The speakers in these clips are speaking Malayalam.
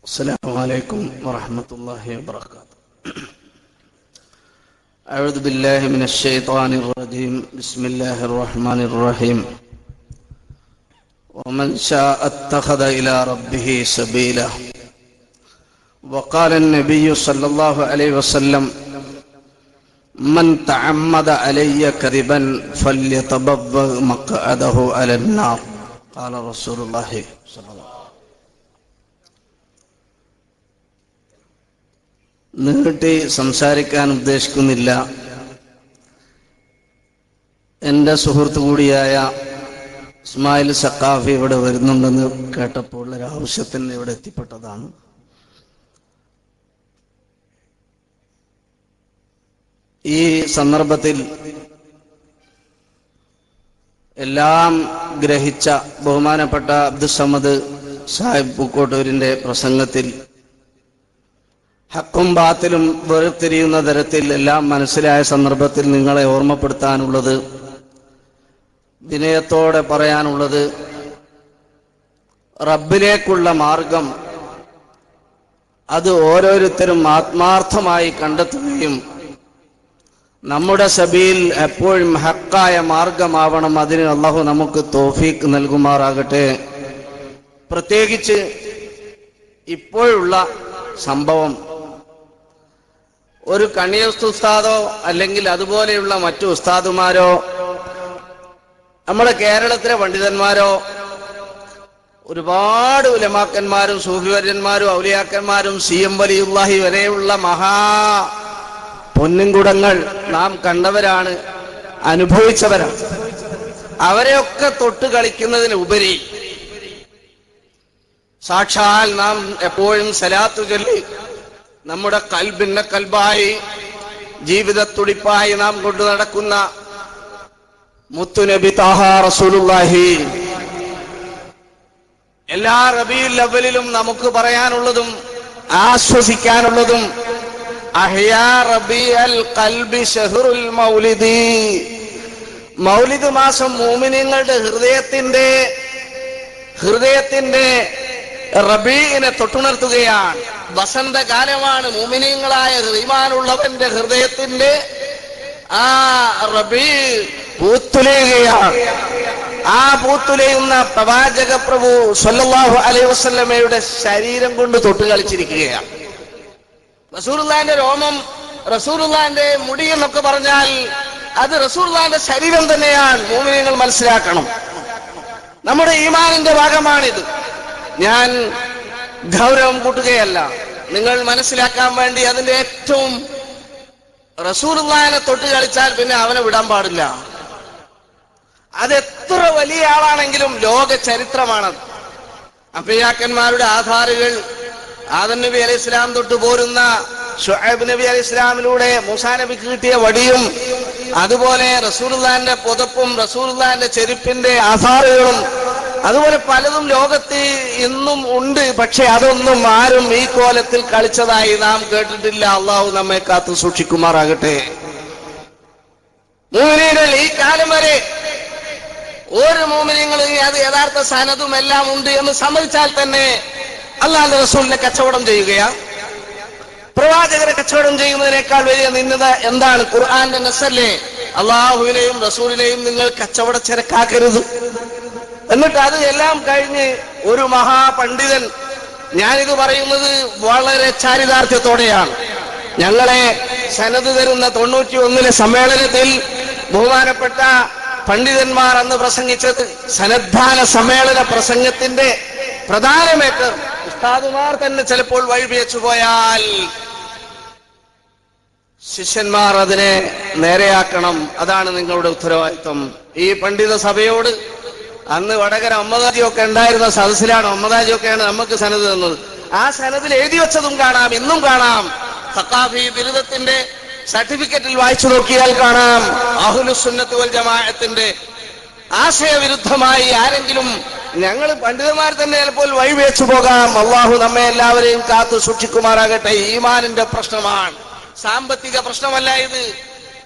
السلام عليكم ورحمة الله وبركاته. أعوذ بالله من الشيطان الرجيم. بسم الله الرحمن الرحيم. ومن شاء اتخذ إلى ربه سبيلا. وقال النبي صلى الله عليه وسلم من تعمد علي كذبا فليتبوأ مقعده على النار. قال رسول الله صلى الله عليه وسلم. നീട്ടി സംസാരിക്കാൻ ഉദ്ദേശിക്കുന്നില്ല. എന്റെ സുഹൃത്ത് കൂടിയായ ഇസ്മായിൽ സക്കാഫി ഇവിടെ വരുന്നുണ്ടെന്ന് കേട്ടപ്പോൾ ഒരു ആവശ്യത്തിന് ഇവിടെ എത്തിപ്പെട്ടതാണ്. ഈ സന്ദർഭത്തിൽ എല്ലാം ഗ്രഹിച്ച ബഹുമാനപ്പെട്ട അബ്ദുസമ്മദ് സാഹിബ് പൂക്കോട്ടൂരിന്റെ പ്രസംഗത്തിൽ ഹക്കും ബാത്തിലും വേർതിരിയുന്ന തരത്തിൽ എല്ലാം മനസ്സിലായ സന്ദർഭത്തിൽ നിങ്ങളെ ഓർമ്മപ്പെടുത്താനുള്ളത് വിനയത്തോടെ പറയാനുള്ളത് റബ്ബിലേക്കുള്ള മാർഗം അത് ഓരോരുത്തരും ആത്മാർത്ഥമായി കണ്ടെത്തുകയും നമ്മുടെ സബീൽ എപ്പോഴും ഹക്കായ മാർഗമാവണം. അതിന് അള്ളാഹു നമുക്ക് തോഫീക്ക് നൽകുമാറാകട്ടെ. പ്രത്യേകിച്ച് ഇപ്പോഴുള്ള സംഭവം ഒരു കണിയസ്തു ഉസ്താദോ അല്ലെങ്കിൽ അതുപോലെയുള്ള മറ്റു ഉസ്താദുമാരോ നമ്മുടെ കേരളത്തിലെ പണ്ഡിതന്മാരോ ഒരുപാട് ഉലമാക്കന്മാരും സൂഫിവര്യന്മാരും ഔലിയാക്കന്മാരും സി എം വലിയുല്ലാഹി വരെയുള്ള മഹാ പൊന്നിൻകുടങ്ങൾ നാം കണ്ടവരാണ് അനുഭവിച്ചവരാണ്. അവരെയൊക്കെ തൊട്ട് കളിക്കുന്നതിന് ഉപരി സാക്ഷാൽ നാം എപ്പോഴും സലാത്തു ചൊല്ലി നമ്മുടെ കൽബിന്റെ കൽബായി ജീവിത തുടിപ്പായി നാം കൊണ്ടു നടക്കുന്ന മുത്തുനബി താഹ റസൂലുള്ളാഹി. എല്ലാ റബിയുൽ അവലിലും നമുക്ക് പറയാനുള്ളതും ആശ്വസിക്കാനുള്ളതും മൗലിദ്. മാസം മൂമിനിങ്ങളുടെ ഹൃദയത്തിന്റെ ഹൃദയത്തിന്റെ റബീനെ തൊട്ടുണർത്തുകയാണ്. വസന്തകാലമാണ് മോമിനിയങ്ങളായ ഈമാനുള്ളവന്റെ ഹൃദയത്തിന്റെ ആ റബി പൂത്തുലയുകയാണ്. ആ പൂത്തുലയുന്ന പ്രവാചക പ്രഭു സൊല്ലാഹു അലൈ വസല്ലമയുടെ ശരീരം കൊണ്ട് തൊട്ട് കളിച്ചിരിക്കുകയാണ്. റസൂർലാന്റെ രോമം റസൂർലാന്റെ മുടി എന്നൊക്കെ പറഞ്ഞാൽ അത് റസൂർലാന്റെ ശരീരം തന്നെയാണ്. മോമിനിയങ്ങൾ മനസ്സിലാക്കണം. നമ്മുടെ ഈമാനിന്റെ ഭാഗമാണിത്. ഞാൻ ഗൗരവം കൂട്ടുകയല്ല. നിങ്ങൾ മനസ്സിലാക്കാൻ വേണ്ടി അതിന്റെ ഏറ്റവും റസൂർലാനെ തൊട്ട് കളിച്ചാൽ പിന്നെ അവനെ വിടാൻ പാടില്ല. അതെത്ര വലിയ ആളാണെങ്കിലും ലോക ചരിത്രമാണത്. അഭിയാക്കന്മാരുടെ ആധാറുകൾ ആദം നബി അലൈഹി ഇസ്ലാം തൊട്ട് പോരുന്ന ഷുഹൈബ് നബി അലൈഹി ഇസ്ലാമിലൂടെ മൂസാ നബിക്ക് കിട്ടിയ വടിയും അതുപോലെ റസൂർലാന്റെ പുതപ്പും റസൂർലാന്റെ ചെരുപ്പിന്റെ ആധാറുകളും അതുപോലെ പലതും ലോകത്ത് ഇന്നും ഉണ്ട്. പക്ഷെ അതൊന്നും ആരും ഈ കോലത്തിൽ കളിച്ചതായി നാം കേട്ടിട്ടില്ല. അള്ളാഹു നമ്മെ കാത്തു സൂക്ഷിക്കുമാറാകട്ടെ. ഈ കാലം വരെ ഒരു മൂമിനിങ്ങൾ അത് യഥാർത്ഥ സനതും എല്ലാം ഉണ്ട് എന്ന് സമ്മതിച്ചാൽ തന്നെ അള്ളാഹു റസൂലിനെ കച്ചവടം ചെയ്യുകയാ. പ്രവാചകരെ കച്ചവടം ചെയ്യുന്നതിനേക്കാൾ വലിയ നിന്നത എന്താണ്? ഖുർആന്റെ നസല്ലേ അള്ളാഹുവിനെയും റസൂലിനെയും നിങ്ങൾ കച്ചവട ചരക്കാക്കരുത് എന്നിട്ട് അത് എല്ലാം കഴിഞ്ഞ് ഒരു മഹാപണ്ഡിതൻ ഞാനിത് പറയുന്നത് വളരെ ചാരിതാർത്ഥ്യത്തോടെയാണ്. ഞങ്ങളെ സനത് തരുന്ന തൊണ്ണൂറ്റി ഒന്നിലെ സമ്മേളനത്തിൽ ബഹുമാനപ്പെട്ട പണ്ഡിതന്മാർ അന്ന് പ്രസംഗിച്ചത് സന്നദ്ധാന സമ്മേളന പ്രസംഗത്തിന്റെ പ്രധാന മേറ്റർ ഉസ്താദുമാർ തന്നെ ചിലപ്പോൾ വഴിപിയച്ചു പോയാൽ ശിഷ്യന്മാർ അതിനെ നേരെയാക്കണം. അതാണ് നിങ്ങളുടെ ഉത്തരവാദിത്വം. ഈ പണ്ഡിത സഭയോട് അന്ന് വടകര ഒമ്പതാജിയൊക്കെ ഉണ്ടായിരുന്ന സദസ്സിലാണ് ഒമ്പതാജിയൊക്കെയാണ് നമുക്ക് സനത് തന്നത്. ആ സനതിൽ എഴുതി വെച്ചതും കാണാം ഇന്നും കാണാം. സക്കാഫി ബിരുദത്തിന്റെ സർട്ടിഫിക്കറ്റിൽ വായിച്ചു നോക്കിയാൽ കാണാം. അഹുലുസുന്നത്ത് വൽ ജമാഅത്തിന്റെ ആശയവിരുദ്ധമായി ആരെങ്കിലും ഞങ്ങൾ പണ്ഡിതന്മാർ തന്നെ ചിലപ്പോൾ വഴിവെച്ചു പോകാം. അള്ളാഹു നമ്മെ എല്ലാവരെയും കാത്തു സൂക്ഷിക്കുമാറാകട്ടെ. ഈമാനിന്റെ പ്രശ്നമാണ്. സാമ്പത്തിക പ്രശ്നമല്ല ഇത്.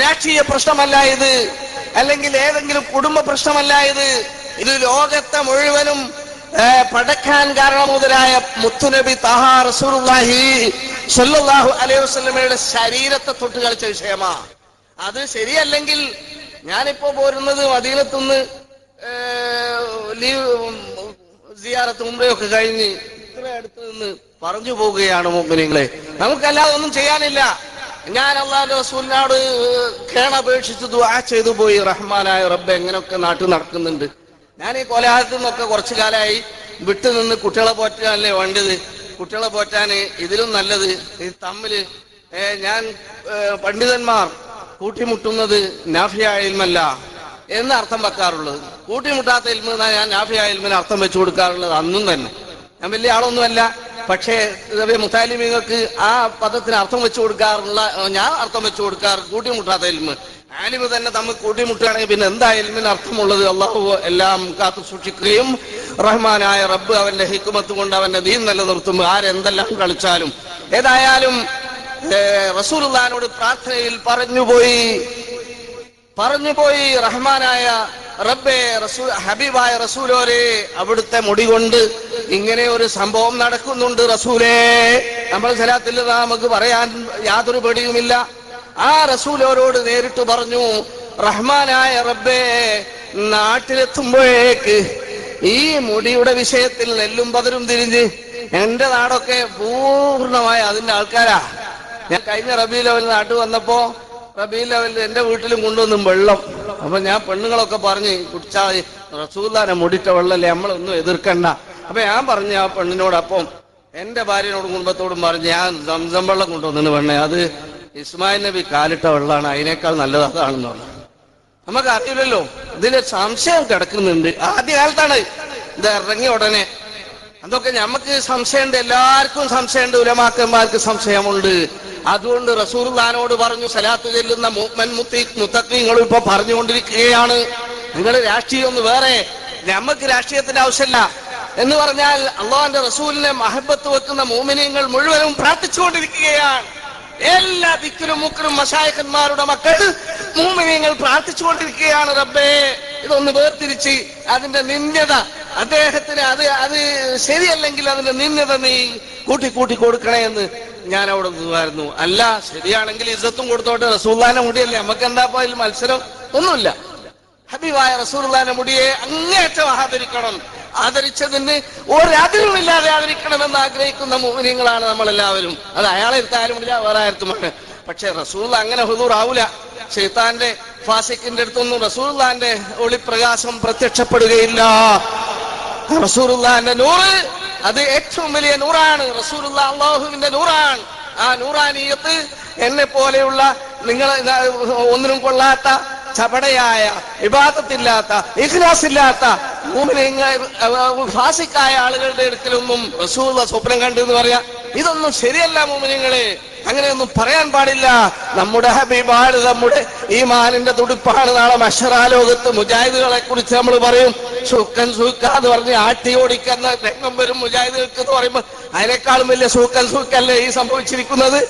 രാഷ്ട്രീയ പ്രശ്നമല്ല ഇത്. അല്ലെങ്കിൽ ഏതെങ്കിലും കുടുംബ പ്രശ്നമല്ല ഇത്. ഇത് ലോകത്തെ മുഴുവനും പടക്കാൻ കാരണം മുതലായ മുത്തുനബി തഹ റസൂലുള്ളാഹി സല്ലല്ലാഹു അലൈഹി വസല്ലമയുടെ ശരീരത്തെ തൊട്ട് കളിച്ച വിഷയമാ. അത് ശരിയല്ലെങ്കിൽ ഞാനിപ്പോ പോരുന്നത് മദീനത്തുനിന്ന് ലീവ് സിയാറത്ത് മുമ്പെയൊക്കെ കഴിഞ്ഞ് ഇത്ര അടുത്ത് നിന്ന് പറഞ്ഞു പോവുകയാണ് മുമ്പിനിങ്ങളെ നമുക്കല്ലാതെ ഒന്നും ചെയ്യാനില്ല. ഞാൻ അള്ളാഹു റസൂലിനോട് കേണപേക്ഷിച്ച് ദുആ ചെയ്തു പോയി. റഹ്മാനായ റബ്ബ് എങ്ങനെയൊക്കെ നാട്ടിൽ നടക്കുന്നുണ്ട്. ഞാൻ ഈ കൊലഹാരത്തിൽ നിന്നൊക്കെ കുറച്ചു കാലമായി വിട്ടു നിന്ന് കുട്ടികളെ പോറ്റാനല്ലേ വേണ്ടത്? കുട്ടികളെ പോറ്റാന് ഇതിലും നല്ലത്. ഇത് തമ്മിൽ ഞാൻ പണ്ഡിതന്മാർ കൂട്ടിമുട്ടുന്നത് നാഫിയ ഇൽമല്ല എന്ന് അർത്ഥം വെക്കാറുള്ളത്. കൂട്ടിമുട്ടാത്ത ഇൽമെന്നാണ് ഞാൻ നാഫിയ ഇൽമിന് അർത്ഥം വെച്ചു കൊടുക്കാറുള്ളത് അന്നും തന്നെ. ഞാൻ വലിയ ആളൊന്നുമല്ല. പക്ഷേ മുത്താലിമിങ്ങൾക്ക് ആ പദത്തിന് അർത്ഥം വെച്ചു കൊടുക്കാറുള്ള ഞാൻ അർത്ഥം വെച്ചു കൊടുക്കാറ് കൂട്ടിമുട്ടാത്ത ഇൽമ് ആലിമ് തന്നെ തമ്മിൽ കൂട്ടിമുട്ടുകയാണെങ്കിൽ പിന്നെ എന്താ ഇൽമിന് അർത്ഥമുള്ളത്? അള്ളാഹു എല്ലാം കാത്തു സൂക്ഷിക്കുകയും റഹ്മാനായ റബ്ബ് അവന്റെ ഹിക്കുമത്ത് കൊണ്ട് അവന്റെ ദീൻ നിലനിർത്തും. ആരെന്തെല്ലാം കളിച്ചാലും. ഏതായാലും റസൂലുള്ളാനോട് പ്രാർത്ഥനയിൽ പറഞ്ഞുപോയി. പറഞ്ഞുപോയി റഹ്മാനായ റബ്ബെ റസൂൽ ഹബീബായ റസൂലോരെ അവിടുത്തെ മുടി കൊണ്ട് ഇങ്ങനെ ഒരു സംഭവം നടക്കുന്നുണ്ട് റസൂലേ. നമ്മൾ സ്ഥലത്തിൽ നമുക്ക് പറയാൻ യാതൊരു പേടിയുമില്ല. ആ റസൂലോരോട് നേരിട്ട് പറഞ്ഞു റഹ്മാനായ റബ്ബേ നാട്ടിലെത്തുമ്പോഴേക്ക് ഈ മുടിയുടെ വിഷയത്തിൽ നെല്ലും പതിരും തിരിഞ്ഞ് എന്റെ നാടൊക്കെ പൂർണമായ അതിന്റെ ആൾക്കാരാ. ഞാൻ കഴിഞ്ഞ റബി ലെവൽ നാട്ടിൽ വന്നപ്പോ റബി ലെവലിൽ എന്റെ വീട്ടിലും കൊണ്ടുവന്നും വെള്ളം. അപ്പൊ ഞാൻ പെണ്ണുങ്ങളൊക്കെ പറഞ്ഞ് കുടിച്ചാൽ റസൂല്ലാനെ മുടിച്ച വെള്ളല്ലേ നമ്മളൊന്നും എതിർക്കണ്ട. അപ്പൊ ഞാൻ പറഞ്ഞ ആ പെണ്ണിനോടൊപ്പം എന്റെ ഭാര്യനോടും കുടുംബത്തോടും പറഞ്ഞ് ഞാൻ സംസം വെള്ളം കൊണ്ടുവന്നു പെണ്ണെ അത് ഇസ്മായിൽ നബി കാലിട്ട വെള്ളമാണ് അതിനേക്കാൾ നല്ലത് അതാണെന്ന് പറഞ്ഞു. നമുക്ക് അറിയില്ലല്ലോ ഇതിലെ സംശയം കിടക്കുന്നുണ്ട്. ആദ്യ കാലത്താണ് ഇത് ഇറങ്ങിയ ഉടനെ അതൊക്കെ നമുക്ക് സംശയമുണ്ട് എല്ലാവർക്കും സംശയമുണ്ട് ഉലമാക്കന്മാർക്ക് സംശയമുണ്ട്. അതുകൊണ്ട് റസൂർദാനോട് പറഞ്ഞു സലാത്ത് ചെല്ലുന്ന മുഅ്മിൻ മുത്തി മുത്തക്കിങ്ങൾ ഇപ്പൊ പറഞ്ഞുകൊണ്ടിരിക്കുകയാണ്. നിങ്ങൾ രാഷ്ട്രീയം ഒന്ന് വേറെ നമുക്ക് രാഷ്ട്രീയത്തിന്റെ ആവശ്യമില്ല. എന്ന് പറഞ്ഞാൽ അള്ളാഹിന്റെ റസൂലിനെ മഹബത്ത് വെക്കുന്ന മോമിനിയങ്ങൾ മുഴുവനും പ്രാർത്ഥിച്ചുകൊണ്ടിരിക്കുകയാണ്. എല്ലാ ദിക്കിലും മുക്കിലും മഷായക്കന്മാരുടെ മക്കൾ മൂമിനിയങ്ങൾ പ്രാർത്ഥിച്ചുകൊണ്ടിരിക്കുകയാണ് റബ്ബേ. ഇതൊന്ന് വേർതിരിച്ച് അതിന്റെ നിന്യത അദ്ദേഹത്തിന് അത് അത് ശരിയല്ലെങ്കിൽ അതിന്റെ നിന്യത നീ കൂട്ടി കൂട്ടി കൊടുക്കണേ എന്ന് ഞാൻ അവിടെ നിന്നുമായിരുന്നു. അല്ല ശരിയാണെങ്കിൽ ഇസത്തും കൊടുത്തോട്ടെ. റസൂല്ലാന്റെ മുടിയല്ലേ? നമുക്ക് എന്താ അതിൽ മത്സരം? ഒന്നുമില്ല. ഹബീബായ റസൂർദാന മുടിയെ അങ്ങേറ്റം ആദരിക്കണം. ആദരിച്ചതിന് ഒരതിരുമില്ലാതെ ആദരിക്കണമെന്ന് ആഗ്രഹിക്കുന്ന മോഹിനിയങ്ങളാണ് നമ്മളെല്ലാവരും. അത് അയാളെ എടുത്താലും ഇല്ല വേറെ ആയിരത്തുമാണ് പക്ഷെ റസൂൽ അങ്ങനെ ഹുദൂർ ആവൂല ഷെയ്ത്താന്റെ ഫാസിക്കിന്റെ അടുത്തൊന്നും റസൂർദാന്റെ ഒളിപ്രകാശം പ്രത്യക്ഷപ്പെടുകയില്ല. റസൂറുല്ലാന്റെ നൂറ് അത് ഏറ്റവും വലിയ നൂറാണ്. റസൂറുല്ല അള്ളാഹുവിന്റെ നൂറാണ്. ആ നൂറാനീയത്ത് എന്നെ പോലെയുള്ള നിങ്ങൾ ഒന്നിനും കൊള്ളാത്ത ചപടയായ വിവാദത്തില്ലാത്ത ഇഖ്ലാസില്ലാത്ത ഫാസിക്കായ ആളുകളുടെ അടുക്കലൊന്നും റസൂള്ള സ്വപ്നം കണ്ടു എന്ന് പറയാ. ഇതൊന്നും ശരിയല്ല മോമിനിങ്ങളെ. അങ്ങനെയൊന്നും പറയാൻ പാടില്ല. നമ്മുടെ ഹബീബാണ് നമ്മുടെ ഈ മാനിന്റെ തുടിപ്പാണ്. നാളെ മഷറാലോകത്ത് മുജാഹിദുകളെ കുറിച്ച് നമ്മൾ പറയും. സൂക്കൻ സൂക്ക എന്ന് പറഞ്ഞ് ആട്ടി ഓടിക്കുന്ന രംഗം വരും മുജാഹിദുകൾക്ക് എന്ന് പറയുമ്പോൾ അതിനേക്കാളും വലിയ സൂക്കൻ സൂക്കല്ലേ ഈ സംഭവിച്ചിരിക്കുന്നത്?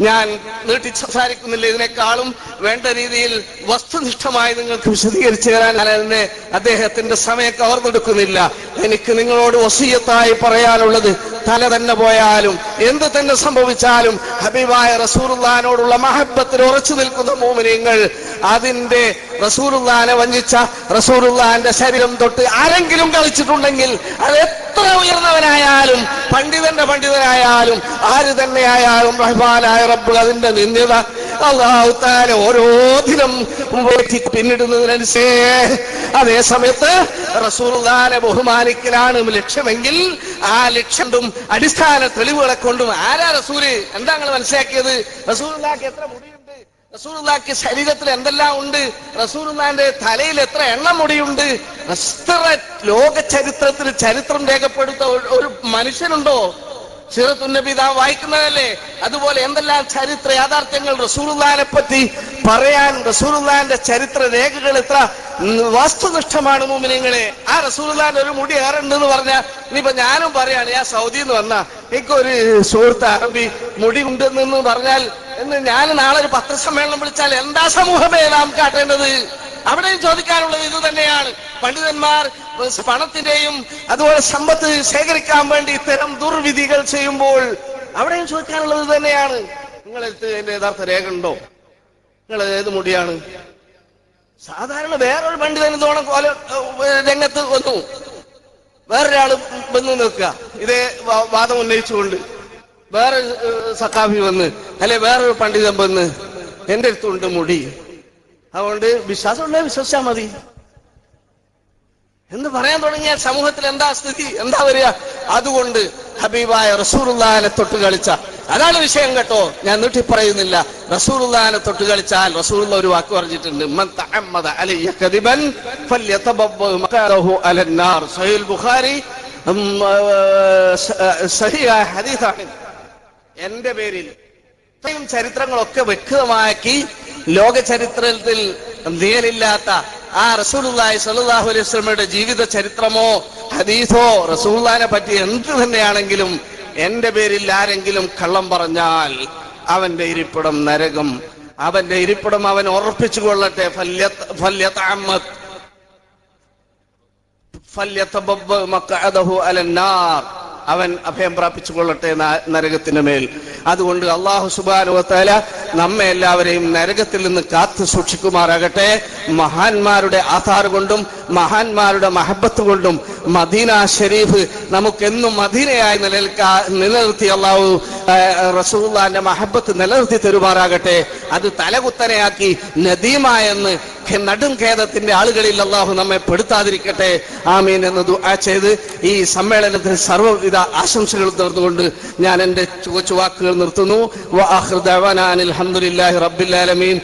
ഞാൻ നീട്ടി സംസാരിക്കുന്നില്ല. ഇതിനേക്കാളും വേണ്ട രീതിയിൽ വസ്തുനിഷ്ഠമായി നിങ്ങൾക്ക് വിശദീകരിച്ചു തരാൻ അതിനെ അദ്ദേഹത്തിന്റെ സമയം കവർന്നെടുക്കുന്നില്ല എനിക്ക് നിങ്ങളോട് വസീയത്തായി പറയാനുള്ളത് തല തന്നെ പോയാലും എന്ത് തന്നെ സംഭവിച്ചാലും ഹബീബായ റസൂറുല്ലാനോടുള്ള മഹബത്തിൽ ഉറച്ചു നിൽക്കുന്ന മോമിനിയങ്ങൾ അതിന്റെ റസൂറുല്ലാനെ വഞ്ചിച്ച റസൂറുല്ലാന്റെ ശരീരം തൊട്ട് ആരെങ്കിലും കളിച്ചിട്ടുണ്ടെങ്കിൽ അത് എത്ര ഉയർന്നവനായാലും പണ്ഡിതന്റെ പണ്ഡിതനായാലും ആര് തന്നെയായാലും റഹ്മാനായ റബ്ബ് അതിന്റെ നിന്ദ്യത അള്ളാഹു താര ഓരോ ദിനം വെട്ടി പിന്നിടുന്നതിനനുസരിച്ച്. അതേ സമയത്ത് റസൂർദാനെ ബഹുമാനിക്കലാണ് ലക്ഷ്യമെങ്കിൽ ആ ലക്ഷ്യം അടിസ്ഥാന തെളിവുകളെ കൊണ്ടും ആരാ റസൂൽ? എന്താ നിങ്ങൾ മനസ്സിലാക്കിയത്? റസൂർദാക്ക് എത്ര മുടിയുണ്ട് റസൂലുള്ളാഹിക്ക് ശരീരത്തിൽ എന്തെല്ലാം ഉണ്ട്? റസൂലുള്ളാന്റെ തലയിൽ എത്ര എണ്ണ മുടിയുണ്ട്? ലോക ചരിത്രത്തിൽ ചരിത്രം രേഖപ്പെടുത്ത ഒരു- മനുഷ്യനുണ്ടോ? സിറത്തുന്നബി നാം വായിക്കുന്നതല്ലേ? അതുപോലെ എന്തെല്ലാം ചരിത്ര യാഥാർത്ഥ്യങ്ങൾ റസൂലുള്ളാനെ പറ്റി പറയാൻ റസൂലുള്ളാന്റെ ചരിത്ര രേഖകൾ എത്ര വസ്തുനിഷ്ഠമാണ് മൂമിനിങ്ങളെ ആ റസൂലുള്ളാന്റെ ഒരു മുടി ഏറുണ്ടെന്ന് പറഞ്ഞാൽ ഇനിയിപ്പോ ഞാനും പറയാണ് ഞാൻ സൗദിന്ന് വന്ന എനിക്കൊരു സുഹൃത്ത് അറബി മുടി ഉണ്ടെന്ന് പറഞ്ഞാൽ എന്ന് ഞാൻ നാളെ ഒരു പത്രസമ്മേളനം വിളിച്ചാൽ എന്താ സമൂഹമേ നാം കാട്ടേണ്ടത്? അവിടെയും ചോദിക്കാനുള്ളത് ഇത് തന്നെയാണ്. പണ്ഡിതന്മാർ പണത്തിന്റെയും അതുപോലെ സമ്പത്ത് ശേഖരിക്കാൻ വേണ്ടി ഇത്തരം ദുർവിധികൾ ചെയ്യുമ്പോൾ അവിടെയും ചോദിക്കാനുള്ളത് ഇത് തന്നെയാണ്. നിങ്ങൾ എന്റെ യഥാർത്ഥ രേഖ ഉണ്ടോ? നിങ്ങൾ ഏത് മുടിയാണ്? സാധാരണ വേറൊരു പണ്ഡിതൻ തോണം കോല രംഗത്ത് വന്നു. വേറൊരാൾ വന്ന് നിൽക്കുക. ഇതേ വാദം ഉന്നയിച്ചുകൊണ്ട്. വേറെ സക്കാഫി വന്ന് അല്ലെ വേറൊരു പണ്ഡിതൻ വന്ന് എന്റെ അടുത്തുണ്ട് മുടി. അതുകൊണ്ട് വിശ്വാസമുള്ള വിശ്വസിച്ചാൽ മതി. എന്ന് പറയാൻ തുടങ്ങിയ സമൂഹത്തിൽ എന്താ സ്ഥിതി? എന്താ വരിക? അതുകൊണ്ട് ഹബീബായ റസൂറുല്ലാനെ തൊട്ട് കളിച്ച അതാണ് വിഷയം കേട്ടോ. ഞാൻ നീട്ടി പറയുന്നില്ല. റസൂറുല്ലാനെ തൊട്ട് കളിച്ചാൽ റസൂലുള്ള ഒരു വാക്ക് പറഞ്ഞിട്ടുണ്ട്. ബുഖാരി എന്റെ പേരിൽ ഇത്രയും ചരിത്രങ്ങളൊക്കെ വ്യക്തമാക്കി ലോക ചരിത്രത്തിൽ നിയലില്ലാത്ത ആ റസൂലുള്ളാഹി സ്വല്ലല്ലാഹു അലൈഹി വസല്ലമയുടെ ജീവിത ചരിത്രമോ ഹദീസോ റസൂലുള്ളാഹിനെ പറ്റി എന്ത് തന്നെയാണെങ്കിലും എന്റെ പേരിൽ ആരെങ്കിലും കള്ളം പറഞ്ഞാൽ അവന്റെ ഇരിപ്പിടം നരകം അവന്റെ ഇരിപ്പിടം അവൻ ഉറപ്പിച്ചു കൊള്ളട്ടെ. ഫല്യത്ത് ഫല്യത്ത് അലന്നാർ. അവൻ അഭയം പ്രാപിച്ചു കൊള്ളട്ടെ നരകത്തിന് മേൽ. അതുകൊണ്ട് അള്ളാഹു സുബാനുവത്താല നമ്മെ എല്ലാവരെയും നരകത്തിൽ നിന്ന് കാത്തു സൂക്ഷിക്കുമാറാകട്ടെ. മഹാന്മാരുടെ ആധാർ കൊണ്ടും മഹാന്മാരുടെ മഹബത്ത് കൊണ്ടും മദീന ഷെരീഫ് നമുക്കെന്നും മദീനയായി നിലനിൽക്കാ നിലനിർത്തി അള്ളാഹു റസൂള്ളാന്റെ മഹബത്ത് നിലനിർത്തി തരുമാറാകട്ടെ. അത് തലകുത്തനെയാക്കി നദീമ എന്ന് ഖെ- ഖേദത്തിന്റെ ആളുകളിൽ അള്ളാഹു നമ്മെ പെടുത്താതിരിക്കട്ടെ. ആമീൻ എന്ന് ദുആ ചെയ്ത് ഈ സമ്മേളനത്തിന് സർവവിധ ആശംസകൾ നേർന്നുകൊണ്ട് ഞാൻ എന്റെ ചുവച്ചുവാക്കുകൾ നിർത്തുന്നു. റബ്ബിൽ ആലമീൻ.